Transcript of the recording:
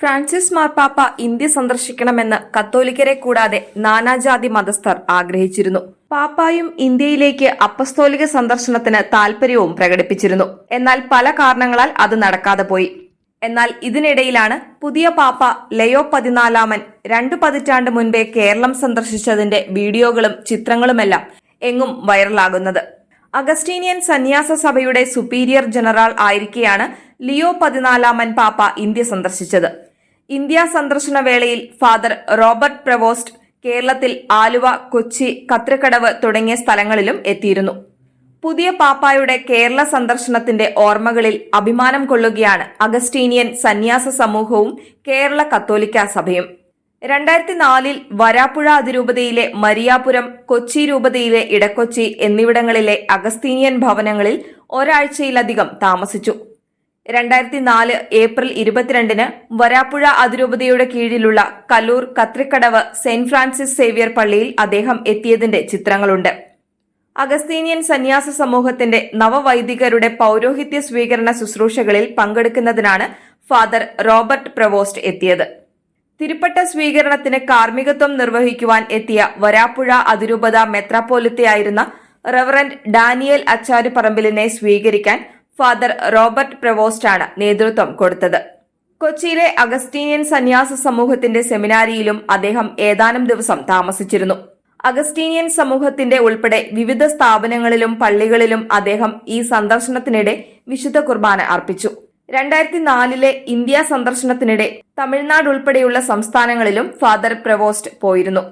Francis മാർപ്പാപ്പ India സന്ദർശിക്കണമെന്ന് കത്തോലിക്കരെ കൂടാതെ നാനാജാതി മതസ്ഥർ ആഗ്രഹിച്ചിരുന്നു. പാപ്പായും ഇന്ത്യയിലേക്ക് അപ്പസ്തോലിക സന്ദർശനത്തിന് താൽപര്യവും പ്രകടിപ്പിച്ചിരുന്നു. എന്നാൽ പല കാരണങ്ങളാൽ അത് നടക്കാതെ പോയി. എന്നാൽ ഇതിനിടയിലാണ് പുതിയ പാപ്പ ലയോ പതിനാലാമൻ രണ്ടു പതിറ്റാണ്ട് മുൻപേ കേരളം സന്ദർശിച്ചതിന്റെ വീഡിയോകളും ചിത്രങ്ങളുമെല്ലാം എങ്ങും വൈറലാകുന്നത്. അഗസ്റ്റീനിയൻ സന്യാസ സഭയുടെ സുപ്പീരിയർ ജനറൽ ആയിരിക്കെയാണ് ലിയോ പതിനാലാമൻ പാപ്പ ഇന്ത്യ സന്ദർശിച്ചത്. ഇന്ത്യ സന്ദർശന വേളയിൽ ഫാദർ റോബർട്ട് പ്രവോസ്റ്റ് കേരളത്തിൽ ആലുവ കൊച്ചി കത്രക്കടവ് തുടങ്ങിയ സ്ഥലങ്ങളിലും എത്തിയിരുന്നു. പുതിയ പാപ്പായുടെ കേരള സന്ദർശനത്തിന്റെ ഓർമ്മകളിൽ അഭിമാനം കൊള്ളുകയാണ് അഗസ്റ്റീനിയൻ സന്യാസ സമൂഹവും കേരള കത്തോലിക്ക സഭയും. രണ്ടായിരത്തി നാലിൽ വരാപ്പുഴ അതിരൂപതയിലെ മരിയാപുരം കൊച്ചി രൂപതയിലെ ഇടക്കൊച്ചി എന്നിവിടങ്ങളിലെ അഗസ്തീനിയൻ ഭവനങ്ങളിൽ ഒരാഴ്ചയിലധികം താമസിച്ചു. രണ്ടായിരത്തി നാല് ഏപ്രിൽ ഇരുപത്തിരണ്ടിന് വരാപ്പുഴ അതിരൂപതയുടെ കീഴിലുള്ള Kallur Kathrikadavu saint Francis Xavier പള്ളിയിൽ അദ്ദേഹം എത്തിയതിന്റെ ചിത്രങ്ങളുണ്ട്. അഗസ്തീനിയൻ സന്യാസ സമൂഹത്തിന്റെ നവവൈദികരുടെ പൌരോഹിത്യ സ്വീകരണ ശുശ്രൂഷകളിൽ പങ്കെടുക്കുന്നതിനാണ് ഫാദർ റോബർട്ട് പ്രവോസ്റ്റ് എത്തിയത്. തിരുപ്പട്ട സ്വീകരണത്തിന് കാർമ്മികത്വം നിർവഹിക്കുവാൻ എത്തിയ വരാപ്പുഴ അതിരൂപത മെത്രാപ്പോലിത്തയായിരുന്ന റവറന്റ് ഡാനിയൽ അച്ചാരിപ്പറമ്പിലിനെ സ്വീകരിക്കാൻ ഫാദർ റോബർട്ട് പ്രവോസ്റ്റാണ് നേതൃത്വം കൊടുത്തത്. കൊച്ചിയിലെ അഗസ്റ്റീനിയൻ സന്യാസ സമൂഹത്തിന്റെ സെമിനാരിയിലും അദ്ദേഹം ഏതാനും ദിവസം താമസിച്ചിരുന്നു. അഗസ്റ്റീനിയൻ സമൂഹത്തിന്റെ ഉൾപ്പെടെ വിവിധ സ്ഥാപനങ്ങളിലും പള്ളികളിലും അദ്ദേഹം ഈ സന്ദർശനത്തിനിടെ വിശുദ്ധ കുർബാന അർപ്പിച്ചു. രണ്ടായിരത്തി നാലിലെ ഇന്ത്യ സന്ദർശനത്തിനിടെ തമിഴ്നാട് ഉൾപ്പെടെയുള്ള സംസ്ഥാനങ്ങളിലും ഫാദർ പ്രവോസ്റ്റ് പോയിരുന്നു.